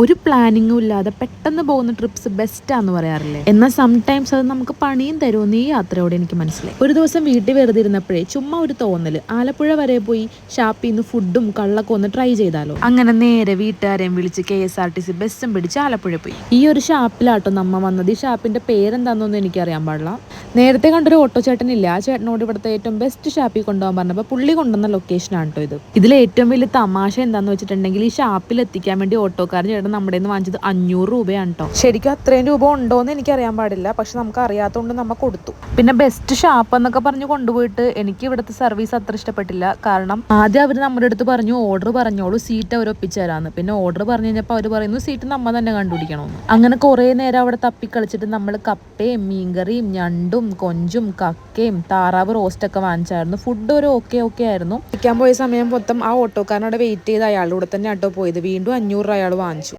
ഒരു പ്ലാനിങ്ങും ഇല്ലാതെ പെട്ടെന്ന് പോകുന്ന ട്രിപ്സ് ബെസ്റ്റാന്ന് പറയാറില്ലേ? എന്നാൽ സംടൈംസ് അത് നമുക്ക് പണിയും തരുമെന്ന് ഈ യാത്രയോടെ എനിക്ക് മനസ്സിലായി. ഒരു ദിവസം വീട്ടിൽ വെറുതെ ഇരുന്നപ്പോഴേ ചുമ്മാ ഒരു തോന്നൽ. ആലപ്പുഴ വരെ പോയി ഷാപ്പിൽ നിന്ന് ഫുഡും കള്ളൊക്കെ ഒന്ന് ട്രൈ ചെയ്താലോ? അങ്ങനെ നേരെ വീട്ടുകാരെയും വിളിച്ച് K S R T C ബസ്സും പിടിച്ച് ആലപ്പുഴ പോയി. ഈ ഒരു ഷാപ്പിലാട്ടോ നമ്മ വന്നത്. ഈ ഷാപ്പിന്റെ പേരെന്താണെന്നൊന്നും എനിക്കറിയാൻ പാടില്ല. നേരത്തെ കണ്ടൊരു ഓട്ടോ ചേട്ടനില്ല? ആ ചേട്ടനോട് ഇവിടുത്തെ ഏറ്റവും ബെസ്റ്റ് ഷാപ്പിൽ കൊണ്ടുപോകാൻ പറഞ്ഞപ്പോൾ പുള്ളി കൊണ്ടുവന്ന ലൊക്കേഷനാണ് കേട്ടോ ഇത്. ഇതിലെ ഏറ്റവും വലിയ തമാശ എന്താണെന്ന് വെച്ചിട്ടുണ്ടെങ്കിൽ ഈ ഷാപ്പിൽ എത്തിക്കാൻ വേണ്ടി ഓട്ടോക്കാരൻ ചേട്ടൻ നമ്മുടെ നിന്ന് വാങ്ങിച്ചത് അഞ്ഞൂറ് രൂപയാണ് കേട്ടോ ശരിക്കും അത്രയും രൂപ ഉണ്ടോന്ന് എനിക്ക് അറിയാൻ പാടില്ല. പക്ഷെ നമുക്ക് അറിയാത്തതുകൊണ്ട് നമ്മ കൊടുത്തു. പിന്നെ ബെസ്റ്റ് ഷാപ്പ് എന്നൊക്കെ പറഞ്ഞ് കൊണ്ടുപോയിട്ട് എനിക്ക് ഇവിടുത്തെ സർവീസ് അത്ര ഇഷ്ടപ്പെട്ടില്ല. കാരണം ആദ്യം അവർ നമ്മുടെ അടുത്ത് പറഞ്ഞു ഓർഡർ പറഞ്ഞോളൂ സീറ്റ് അവർ ഒപ്പിച്ചു പിന്നെ ഓർഡർ പറഞ്ഞു കഴിഞ്ഞപ്പോൾ അവർ പറയുന്നു സീറ്റ് നമ്മൾ തന്നെ കണ്ടുപിടിക്കണമെന്ന് അങ്ങനെ കുറേ നേരം അവിടെ തപ്പിക്കളിച്ചിട്ട് നമ്മൾ കപ്പയും മീൻകറിയും ഞണ്ടും കൊഞ്ചും കക്കയും താറാവ് റോസ്റ്റൊക്കെ വാങ്ങിച്ചായിരുന്നു. ഫുഡ് ഒരു ഓക്കെ ഓക്കെ ആയിരുന്നു. ഇരിക്കാൻ പോയ സമയം മൊത്തം ആ ഓട്ടോക്കാരനോട് വെയിറ്റ് ചെയ്ത് അയാളുടെ കൂടെ തന്നെ ആട്ടോ പോയത്. വീണ്ടും അഞ്ഞൂറ് രൂപ അയാൾ വാങ്ങിച്ചു.